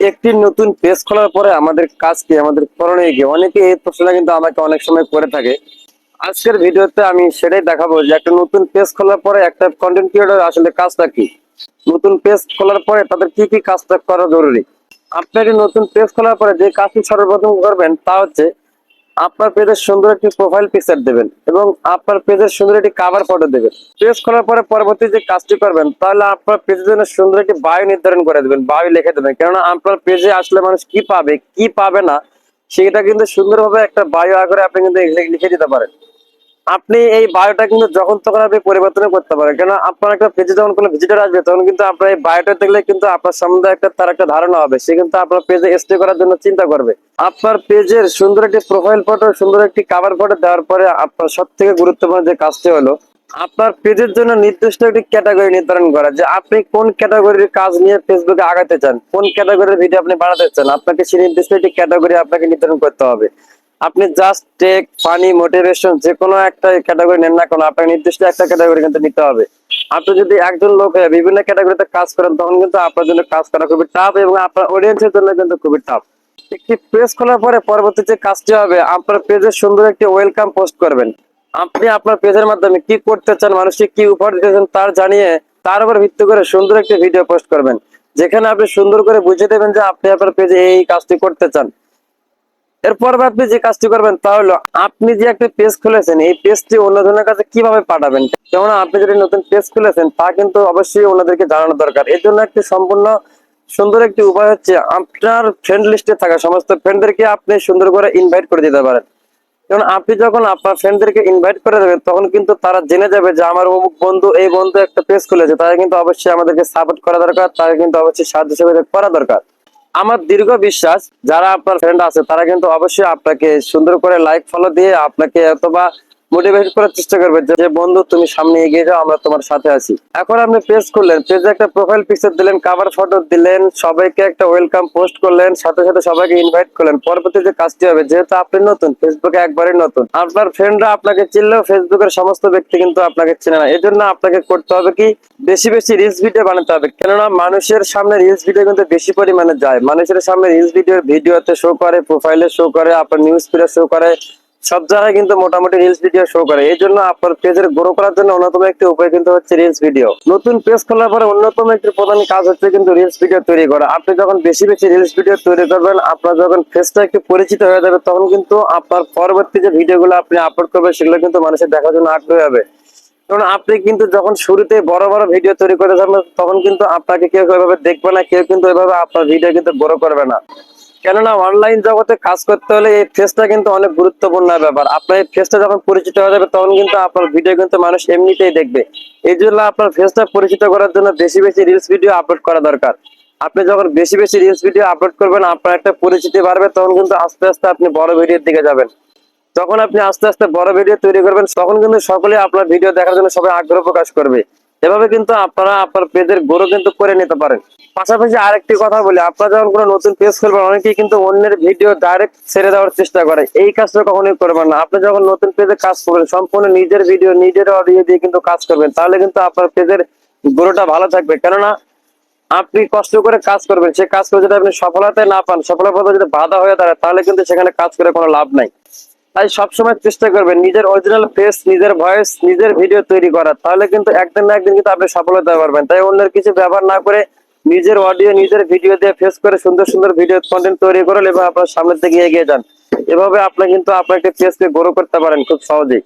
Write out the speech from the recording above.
একটি নতুন পেজ খোলার পরে আমাদের কাজ কি, আমাদের করণীয় কি? অনেকে এই প্রশ্নটা কিন্তু আমাকে অনেক সময় করে থাকে। আজকের ভিডিওতে আমি সেটাই দেখাবো যে একটা নতুন পেজ খোলার পরে একটা কন্টেন্ট ক্রিয়েটর আসলে কাজটা কি? নতুন পেজ খোলার পরে তাদের কি কি কাজটা করা জরুরি? আপনি একটি নতুন পেজ খোলার পরে যে কাজটি সর্বপ্রথম করবেন তা হচ্ছে আপনার পেজের সুন্দর একটি প্রোফাইল পিকচার দেবেন এবং আপনার পেজের সুন্দর একটি কাভার ফটো দেবেন। পেজ খোলার পরে পরবর্তী যে কাজটি করবেন, তাহলে আপনার পেজের জন্য সুন্দর একটি বায়ু নির্ধারণ করে দেবেন বায়ু লিখে দেবেন। কেননা আপনার পেজে আসলে মানুষ কি পাবে কি পাবে না, সেটা কিন্তু সুন্দরভাবে একটা বায়ু আকারে আপনি কিন্তু লিখে দিতে পারেন। আপনি এই বায়োটা কিন্তু যখন তখন আপনি পরিবর্তন করতে পারেন। কেন আপনার একটা পেজে যখন কোনো ভিজিটার আসবে, তখন কিন্তু আপনার এই বায়োটা দেখলে কিন্তু আপনার সম্বন্ধে একটা তার একটা ধারণা হবে। সে কিন্তু আপনার পেজে স্টে করার জন্য চিন্তা করবে। আপনার পেজের সুন্দর একটি প্রোফাইল ফটো সুন্দর একটি কাভার ফটো দেওয়ার পরে আপনার সব থেকে গুরুত্বপূর্ণ যে কাজটি হলো, আপনার পেজের জন্য নির্দিষ্ট একটি ক্যাটাগরি নির্ধারণ করা। যে আপনি কোন ক্যাটাগরির কাজ নিয়ে ফেসবুকে আগাতে চান, কোন ক্যাটাগরির ভিডিও আপনি বানাতে চান, আপনাকে সেই নির্দিষ্ট একটি ক্যাটাগরি আপনাকে নির্ধারণ করতে হবে। আপনি জাস্ট টেক ফানি মোটিভেশন যে কোনো একটা ক্যাটাগরি নেন না কেন, আপনাকে নির্দিষ্ট একটা ক্যাটাগরি কিন্তু নিতে হবে। আপনি যদি একজন লোক বিভিন্ন ক্যাটাগরিতে কাজ করেন, তখন কিন্তু আপনার জন্য কাজ করা খুবই টাফ এবং আপনার অডিয়েন্সের জন্য কিন্তু খুবই টাফ একটি পেজ খোলার পরে পরবর্তী যে কাজটি হবে, আপনার পেজের সুন্দর একটি ওয়েলকাম পোস্ট করবেন। আপনি আপনার পেজের মাধ্যমে কি করতে চান, মানুষকে কি উপহার দিতে চান, তার জানিয়ে তার উপর ভিত্তি করে সুন্দর একটি ভিডিও পোস্ট করবেন। যেখানে আপনি সুন্দর করে বুঝিয়ে দেবেন যে আপনি আপনার পেজে এই কাজটি করতে চান। এরপর আপনি যে কাজটি করবেন তা হলো, আপনি যে একটা পেজ খুলেছেন, এই পেজটি অন্যজনের কাছে কীভাবে পাঠাবেন? যেমন আপনি যদি নতুন পেজ খুলেছেন, তা কিন্তু অবশ্যই ওনাদেরকে জানানো দরকার। এর জন্য একটি সম্পূর্ণ সুন্দর একটি উপায় হচ্ছে, আপনার ফ্রেন্ড লিস্টে থাকা সমস্ত ফ্রেন্ডদেরকে আপনি সুন্দর করে ইনভাইট করে দিতে পারেন। কারণ আপনি যখন আপনার ফ্রেন্ডদেরকে ইনভাইট করে দেবেন, তখন কিন্তু তারা জেনে যাবে যে আমার অমুক বন্ধু, এই বন্ধু একটা পেজ খুলেছে। তারা কিন্তু অবশ্যই আমাদেরকে সাপোর্ট করা দরকার, তারা কিন্তু অবশ্যই সাহায্য সহযোগিতা করা দরকার। আমার দীর্ঘ বিশ্বাস, যারা আপনার ফ্রেন্ড আছে, তারা কিন্তু অবশ্যই আপনাকে সুন্দর করে লাইক ফলো দিয়ে আপনাকে অথবা মোটিভেট করার চেষ্টা করবে যে বন্ধু, তুমি সামনে এগিয়ে যাও, আমরা তোমার সাথে আছি। এখন আপনি পেজ করলেন পেজে একটা প্রোফাইল পিকচার দিলেন কাভার ফটো দিলেন, সবাইকে একটা ওয়েলকাম পোস্ট করলেন, সাথে সাথে সবাইকে ইনভাইট করলেন। পরবর্তী যে কাজটি হবে, যেহেতু আপনি নতুন ফেসবুকে একবারে নতুন, আপনার ফ্রেন্ডরা আপনাকে চিনলেও ফেসবুকের সমস্ত ব্যক্তি কিন্তু আপনাকে চেনে না। এই জন্য আপনাকে করতে হবে কি, বেশি বেশি রিলস ভিডিও বানাতে হবে। কেননা মানুষের সামনে রিলস ভিডিও কিন্তু বেশি পরিমাণে যায়। মানুষের সামনে রিলস ভিডিও ভিডিওতে শো করে প্রোফাইলে শো করে, আপনার নিউজ ফিডে শো করে সব জায়গায় কিন্তু মোটামুটি রিলস ভিডিও শো করে। এই জন্য আপনার পেজের গ্রো করার জন্য অন্যতম একটি উপায় কিন্তু হচ্ছে রিলস ভিডিও নতুন পেজ খোলার পরে অন্যতম একটি প্রধান কাজ হচ্ছে কিন্তু রিলস ভিডিও তৈরি করা। আপনি যখন বেশি বেশি রিলস ভিডিও তৈরি করবেন, আপনার যখন ফেসটা একটু পরিচিত হয়ে যাবে, তখন কিন্তু আপনার পরবর্তী যে ভিডিওগুলো আপনি আপলোড করবেন, সেগুলো কিন্তু মানুষের দেখার জন্য আগ্রহী হবে। কারণ আপনি কিন্তু যখন শুরুতে বড় বড় ভিডিও তৈরি করে যাবেন, তখন কিন্তু আপনাকে কেউ এভাবে দেখবে না, কেউ কিন্তু এভাবে আপনার ভিডিও কিন্তু বড় করবে না। কেননা অনলাইন জগতে কাজ করতে হলে এই ফেসটা কিন্তু অনেক গুরুত্বপূর্ণ ব্যাপার। আপনার এই ফেসটা যখন পরিচিত হয়ে যাবে, তখন কিন্তু আপনার ভিডিও কিন্তু মানুষ এমনিতেই দেখবে। এই জন্য আপনার ফেসটা পরিচিত করার জন্য বেশি বেশি রিলস ভিডিও আপলোড করা দরকার। আপনি যখন বেশি বেশি রিলস ভিডিও আপলোড করবেন, আপনার একটা পরিচিতি বাড়বে, তখন কিন্তু আস্তে আস্তে আপনি বড় ভিডিওর দিকে যাবেন। যখন আপনি আস্তে আস্তে বড় ভিডিও তৈরি করবেন, তখন কিন্তু সকলে আপনার ভিডিও দেখার জন্য সবাই আগ্রহ প্রকাশ করবে। এভাবে কিন্তু আপনারা আপনার পেজের গ্রো কিন্তু করে নিতে পারেন। পাশাপাশি আরেকটি কথা বলি, আপনারা যখন কোনো নতুন পেজ খুলবেন, অনেকেই কিন্তু অন্যের ভিডিও ডাইরেক্ট ছেড়ে দেওয়ার চেষ্টা করে। এই কাজটা কখনোই করবেন না। আপনি যখন নতুন পেজে কাজ করবেন, সম্পূর্ণ নিজের ভিডিও নিজের অডিও দিয়ে কিন্তু কাজ করবেন, তাহলে কিন্তু আপনার পেজের গ্রোটা ভালো থাকবে। কেননা, আপনি কষ্ট করে কাজ করবেন সে কাজ করে যদি আপনি সফলতায় না পান সফলতা যদি বাধা হয়ে দাঁড়ায়, তাহলে কিন্তু সেখানে কাজ করে কোনো লাভ নাই। তাই সবসময় চেষ্টা করবেন নিজের অরিজিনাল ফেস নিজের ভয়েস নিজের ভিডিও তৈরি করা তাহলে কিন্তু একদিন না একদিন কিন্তু আপনি সফল হতে পারবেন। তাই অন্যের কিছু ব্যবহার না করে নিজের অডিও নিজের ভিডিও দিয়ে ফেস করে সুন্দর সুন্দর ভিডিও কন্টেন্ট তৈরি করেন এবং আপনার সামনের দিকে এগিয়ে যান। এভাবে আপনি কিন্তু আপনার একটা পেজকে গ্রো করতে পারেন খুব সহজেই।